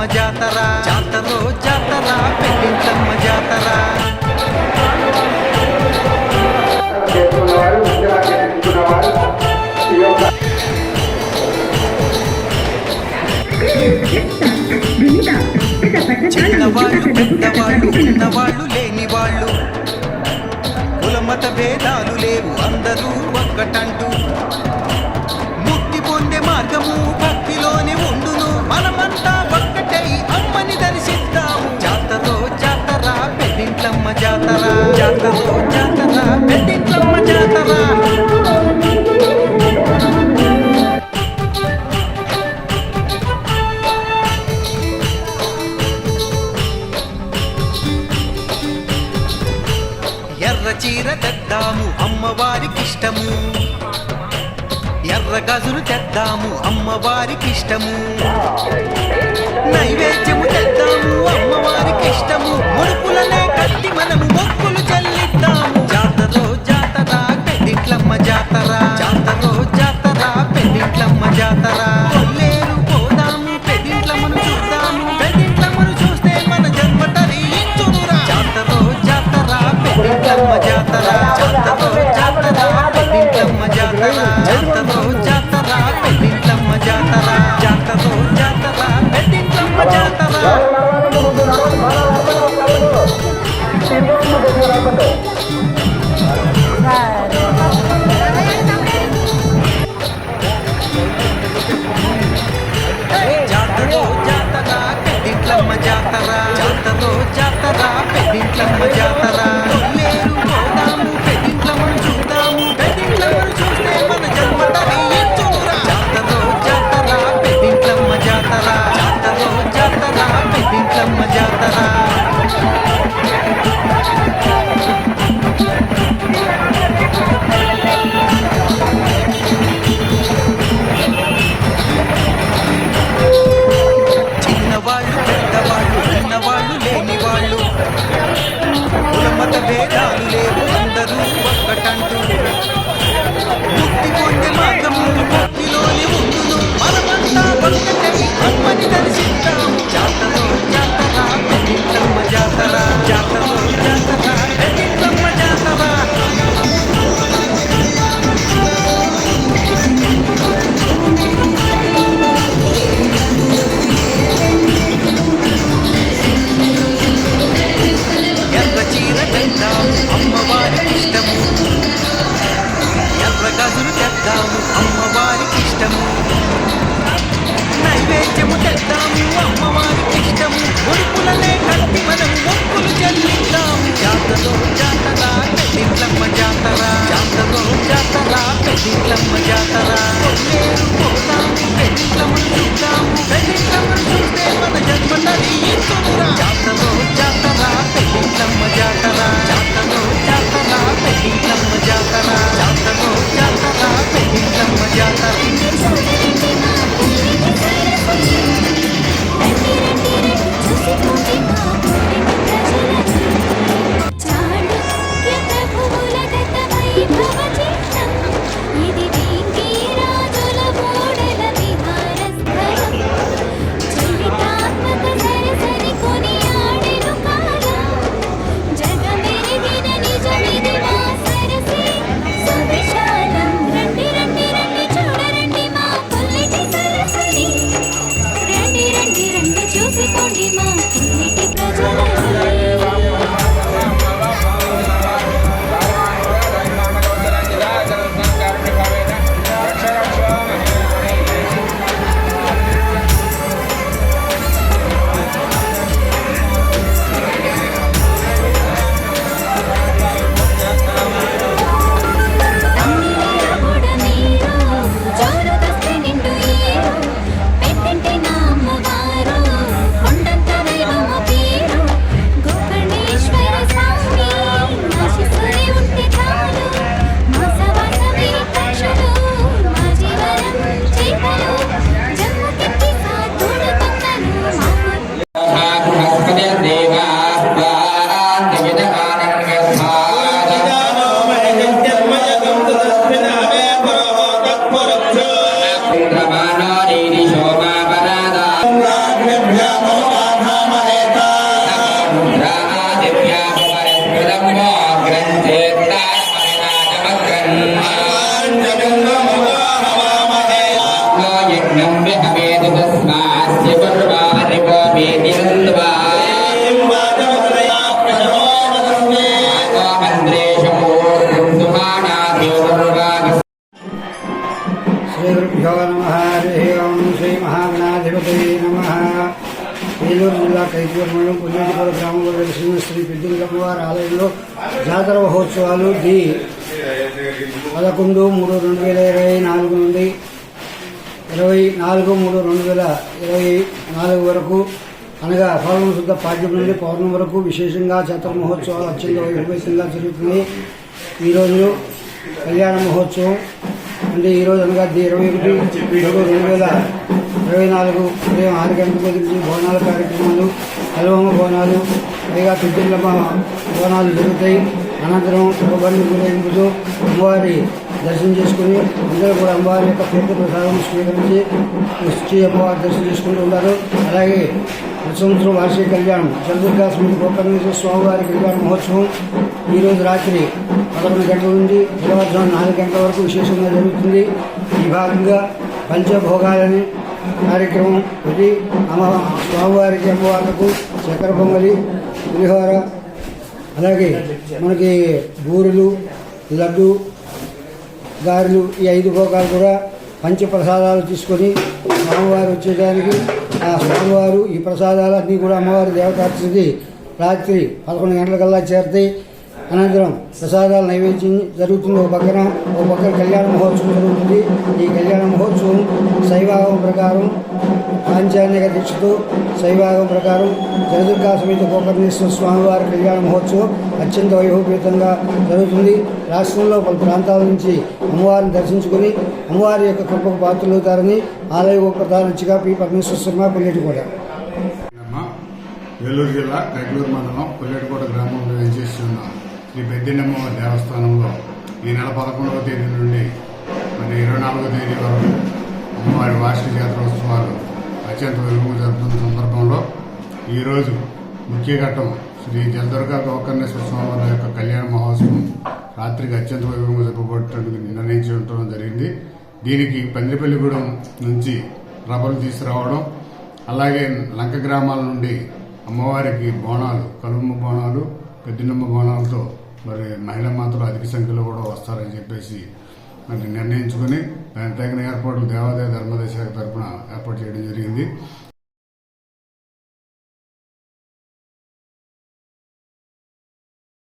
పెద్దింట్లమ్మ జాతర. జాతరో జాతర పెళ్ళింటమ్మ జాతర. చిన్నవాళ్ళు పెద్దవాళ్ళు ఉన్నవాళ్ళు లేని వాళ్ళు కులమత భేదాలు లేవు అందరూ ఒక్కటంటూ. ఇష్టము. ఎర్ర గజులు తెద్దాము అమ్మవారికిష్టము నైవేద్యము తెద్దాము అమ్మవారికిష్టము ముడుపులనే కట్టి మనము మొక్కులు చెల్లిద్దాము. జాతరో జాతర పెళ్ళిట్లమ్మ జాతర. జాతరో జాతర పెళ్ళిట్లమ్మ జాతర. కొల్లేరు పోదాము పెళ్ళిట్లమ్మను పెద్దింట్లమ్మ జాతర జాతరో జాతర పెద్దింట్లమ్మ జాతర జాతరో జాతర పెద్దింట్లమ్మ జాతర జాతరో జాతర పెద్దింట్లమ్మ జాతర జాతరో జాతర పెద్దింట్లమ్మ జాతర కొల్లేరు భేదాలు లేవు అందరూ ఒక్కటంటూ ముక్తి పొందే మార్గము భక్తిలోని ఉండును. మనమంతా ఒక్కటే పెద్దింట్లమ్మ జాతర కొల్లేరు పోదాము పెద్దింట్లమ్మను చూద్దాము పెద్దింట్లమ్మను చూస్తే మన జన్మ తరించునురా జాతరో జాతర పెద్దింట్లమ్మ జాతర జాతరో జాతర పెద్దింట్లమ్మ జాతర జాతరో జాతర పెద్దింట్లమ్మ జాతర. Pokemon. కైకూరు మండలం కొల్లేటిపూడ గ్రామంలో వెలిసిన శ్రీ పెద్దింగమ్మవారి ఆలయంలో జాతర మహోత్సవాలు ది పదకొండు మూడు రెండు వేల ఇరవై నాలుగు నుండి ఇరవై నాలుగు మూడు రెండు వేల ఇరవై నాలుగు వరకు అనగా ఫలం శుద్ధ పాఠ్యం నుండి పౌర్ణం వరకు విశేషంగా జాతర మహోత్సవాలు అత్యంత వైభవంగా జరుగుతున్నాయి ఈరోజు కళ్యాణ మహోత్సవం. అంటే ఈరోజు అనగా ది ఇరవై ఒకటి రెండు వేల ఇరవై నాలుగు ఉదయం ఆరు గంటల నుంచి బోనాల కార్యక్రమాలు కలవమ్మ బోనాలు పైగా తుద్దిల్లమ్మ బోనాలు జరుగుతాయి. అనంతరం శుభబండి గురేంపుతో అమ్మవారి దర్శనం చేసుకుని అందరూ కూడా అమ్మవారి యొక్క తీర్థ ప్రసాదం స్వీకరించి వచ్చి అమ్మవారి దర్శనం చేసుకుంటూ ఉన్నారు. అలాగే సంవత్సరం వార్షిక కళ్యాణం చంద్రదుర్గా స్వామి గోకర్ణేశ్వర స్వామివారి కళ్యాణ మహోత్సవం ఈరోజు రాత్రి పదకొండు గంటల నుండి తెల్లవారుజాము నాలుగు గంటల వరకు విశేషంగా జరుగుతుంది. ఈ భాగంగా పంచభోగాలని కార్యక్రమం ఇది అమ్మ స్వామివారికి అమ్మవార్లకు చక్కెర పొంగలి పులిహోర అలాగే మనకి బూరెలు లడ్డు గారెలు ఈ ఐదు భోగాలు కూడా పంచప్రసాదాలు తీసుకొని స్వామివారు వచ్చేదానికి ఆ స్వామివారు ఈ ప్రసాదాలు అన్నీ కూడా అమ్మవారి దేవతార్చింది రాత్రి పదకొండు గంటలకల్లా చేరుతాయి. అనంతరం ప్రసాదాలు నైవేద్యం జరుగుతుంది. ఒక పక్కన ఒక పక్కన కళ్యాణ మహోత్సవం జరుగుతుంది. ఈ కళ్యాణ మహోత్సవం శైవాగం ప్రకారం పాంచాన్యక దీక్షతో శైవాగం ప్రకారం జగదుర్గా సమేత గోకర్ణేశ్వర స్వామివారి కళ్యాణ మహోత్సవం అత్యంత వైభవపేతంగా జరుగుతుంది. రాష్ట్రంలో పలు ప్రాంతాల నుంచి అమ్మవారిని దర్శించుకుని అమ్మవారి యొక్క కృపకు పాత్రలవుతారని ఆలయ ఉపప్రధానచ్చిగా పి పరమేశ్వర శర్మ కొల్లేటి ఏలూరు జిల్లా కైకలూరు మండలం కొల్లేటికోట గ్రామంలో వేచేస్తున్న శ్రీ పెద్దినమ్మ దేవస్థానంలో ఈ నెల పదకొండవ తేదీ నుండి మరి ఇరవై నాలుగవ తేదీ వరకు అమ్మవారి వార్షిక జాతరోత్సవాలు అత్యంత వెలుగు జరుపుతున్న సందర్భంలో ఈరోజు ముఖ్య ఘట్టం శ్రీ జలదుర్గా గోకర్ణేశ్వర స్వామి యొక్క కళ్యాణ మహోత్సవం రాత్రికి అత్యంత వైభవంగా జరుపుకోవటానికి నిర్ణయించడం జరిగింది. దీనికి పందిరిపల్లిగూడెం నుంచి రబ్బలు తీసుకురావడం అలాగే లంక గ్రామాల నుండి అమ్మవారికి బోనాలు కలుమ్మ బోనాలు పెద్దినమ్మ బోనాలతో మరి మహిళా మాత్రం అధిక సంఖ్యలో కూడా వస్తారని చెప్పేసి మరి నిర్ణయించుకుని దానికి తగిన ఏర్పాట్లు దేవాదాయ ధర్మదేశాఖ తరఫున ఏర్పాటు చేయడం జరిగింది.